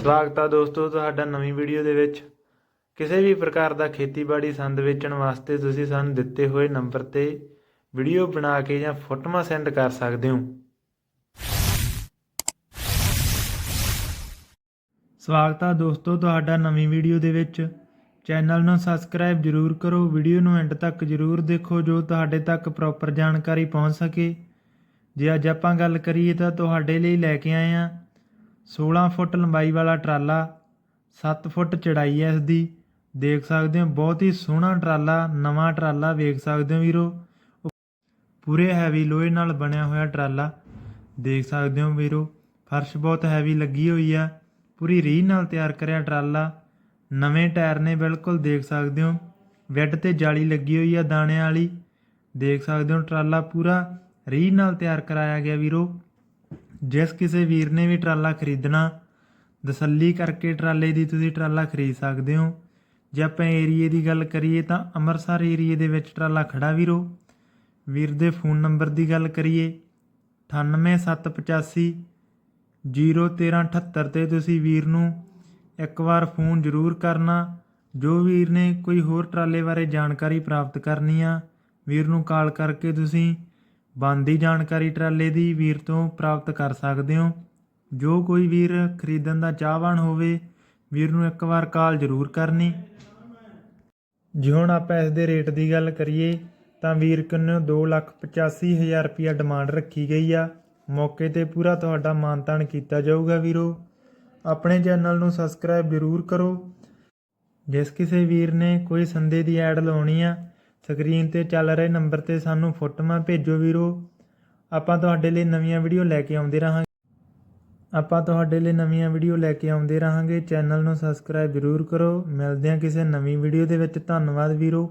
ਸਵਾਗਤ ਆ ਦੋਸਤੋ ਤੁਹਾਡਾ ਨਵੀਂ ਵੀਡੀਓ ਦੇ ਵਿੱਚ। ਕਿਸੇ ਵੀ ਪ੍ਰਕਾਰ ਦਾ ਖੇਤੀਬਾੜੀ ਸੰਦ ਵੇਚਣ ਵਾਸਤੇ ਤੁਸੀਂ ਸਾਨੂੰ ਦਿੱਤੇ ਹੋਏ ਨੰਬਰ ਤੇ ਵੀਡੀਓ ਬਣਾ ਕੇ ਜਾਂ ਫੋਟੋਆਂ ਸੈਂਡ ਕਰ ਸਕਦੇ ਹੋ। ਸਵਾਗਤ ਆ ਦੋਸਤੋ ਤੁਹਾਡਾ ਨਵੀਂ ਵੀਡੀਓ ਦੇ ਵਿੱਚ। ਚੈਨਲ ਨੂੰ ਸਬਸਕ੍ਰਾਈਬ ਜਰੂਰ ਕਰੋ, ਵੀਡੀਓ ਨੂੰ ਐਂਡ ਤੱਕ ਜਰੂਰ ਦੇਖੋ ਜੋ ਤੁਹਾਡੇ ਤੱਕ ਪ੍ਰੋਪਰ ਜਾਣਕਾਰੀ ਪਹੁੰਚ ਸਕੇ। ਜੇ ਅੱਜ ਆਪਾਂ ਗੱਲ ਕਰੀਏ ਤਾਂ ਤੁਹਾਡੇ ਲਈ ਲੈ ਕੇ ਆਏ ਆ 16 ਫੁੱਟ ਲੰਬਾਈ ਵਾਲਾ ਟਰਾਲਾ, ਸੱਤ ਫੁੱਟ ਚੜਾਈ ਹੈ ਇਸਦੀ। ਦੇਖ ਸਕਦੇ ਹੋ, ਬਹੁਤ ਹੀ ਸੋਹਣਾ ਟਰਾਲਾ, ਨਵਾਂ ਟਰਾਲਾ ਵੇਖ ਸਕਦੇ ਹੋ ਵੀਰੋ। ਪੂਰੇ ਹੈਵੀ ਲੋਹੇ ਨਾਲ ਬਣਿਆ ਹੋਇਆ ਟਰਾਲਾ, ਦੇਖ ਸਕਦੇ ਹੋ ਵੀਰੋ। ਫਰਸ਼ ਬਹੁਤ ਹੈਵੀ ਲੱਗੀ ਹੋਈ ਆ, ਪੂਰੀ ਰੀਹ ਨਾਲ ਤਿਆਰ ਕਰਿਆ ਟਰਾਲਾ। ਨਵੇਂ ਟਾਇਰ ਨੇ ਬਿਲਕੁਲ ਦੇਖ ਸਕਦੇ ਹੋ ਵੈੱਡ ਤੇ ਜਾਲੀ ਲੱਗੀ ਹੋਈ ਆ ਦਾਣਿਆਂ ਵਾਲੀ। ਦੇਖ ਸਕਦੇ ਹੋ ਟਰਾਲਾ ਪੂਰਾ ਰੀਹ ਨਾਲ ਤਿਆਰ ਕਰਾਇਆ ਗਿਆ ਵੀਰੋ। ਜਿਸ ਕਿਸੇ ਵੀਰ ਨੇ ਵੀ ਟਰਾਲਾ ਖਰੀਦਣਾ, ਤਸੱਲੀ ਕਰਕੇ ਟਰਾਲੇ ਦੀ ਤੁਸੀਂ ਟਰਾਲਾ ਖਰੀਦ ਸਕਦੇ ਹੋ। ਜੇ ਆਪਾਂ ਏਰੀਏ ਦੀ ਗੱਲ ਕਰੀਏ ਤਾਂ ਅੰਮ੍ਰਿਤਸਰ ਏਰੀਏ ਦੇ ਵਿੱਚ ਟਰਾਲਾ ਖੜਾ ਵੀਰੋ ਵੀਰ ਦੇ ਫੋਨ ਨੰਬਰ ਦੀ ਗੱਲ ਕਰੀਏ 98785 01378 ਤੇ ਤੁਸੀਂ ਵੀਰ ਨੂੰ ਇੱਕ ਵਾਰ ਫੋਨ ਜ਼ਰੂਰ ਕਰਨਾ। ਜੋ ਵੀਰ ਨੇ ਕੋਈ ਹੋਰ ਟਰਾਲੇ ਬਾਰੇ ਜਾਣਕਾਰੀ ਪ੍ਰਾਪਤ ਕਰਨੀ ਆ, ਵੀਰ ਨੂੰ ਕਾਲ ਕਰਕੇ ਤੁਸੀਂ ਬਣਦੀ ਜਾਣਕਾਰੀ ਟਰਾਲੇ ਦੀ ਵੀਰ ਤੋਂ ਪ੍ਰਾਪਤ ਕਰ ਸਕਦੇ ਹੋ। ਜੋ ਕੋਈ ਵੀਰ ਖਰੀਦਣ ਦਾ ਚਾਹਵਾਨ ਹੋਵੇ, ਵੀਰ ਨੂੰ ਇੱਕ ਵਾਰ ਕਾਲ ਜ਼ਰੂਰ ਕਰਨੀ। ਜੇ ਹੁਣ ਆਪਾਂ ਇਸ ਦੇ ਰੇਟ ਦੀ ਗੱਲ ਕਰੀਏ, ਤਾਂ ਵੀਰ ਕੰਨੋਂ 285000 ਰੁਪਇਆ ਡਿਮਾਂਡ ਰੱਖੀ ਗਈ ਆ। ਮੌਕੇ ਤੇ ਪੂਰਾ ਤੁਹਾਡਾ ਮਾਨਤਾਨ ਕੀਤਾ ਜਾਊਗਾ ਵੀਰੋ। ਆਪਣੇ ਚੈਨਲ ਨੂੰ ਸਬਸਕ੍ਰਾਈਬ ਜ਼ਰੂਰ ਕਰੋ। ਜਿਸ ਕਿਸੇ ਵੀਰ ਨੇ ਕੋਈ ਸੰਦੇ ਦੀ ਐਡ ਲਾਉਣੀ ਆ ਸਕਰੀਨ ਤੇ ਚੱਲ ਰਹੇ ਨੰਬਰ ਤੇ ਸਾਨੂੰ ਫੋਟੋਆਂ ਭੇਜੋ ਵੀਰੋ। ਆਪਾਂ ਤੁਹਾਡੇ ਲਈ ਨਵੀਆਂ ਵੀਡੀਓ ਲੈ ਕੇ ਆਉਂਦੇ ਰਹਾਂਗੇ। ਆਪਾਂ ਤੁਹਾਡੇ ਲਈ ਨਵੀਆਂ ਵੀਡੀਓ ਲੈ ਕੇ ਆਉਂਦੇ ਰਹਾਂਗੇ। ਚੈਨਲ ਨੂੰ ਸਬਸਕ੍ਰਾਈਬ ਜ਼ਰੂਰ ਕਰੋ। ਮਿਲਦੇ ਹਾਂ ਕਿਸੇ ਨਵੀਂ ਵੀਡੀਓ ਦੇ ਵਿੱਚ। ਧੰਨਵਾਦ ਵੀਰੋ।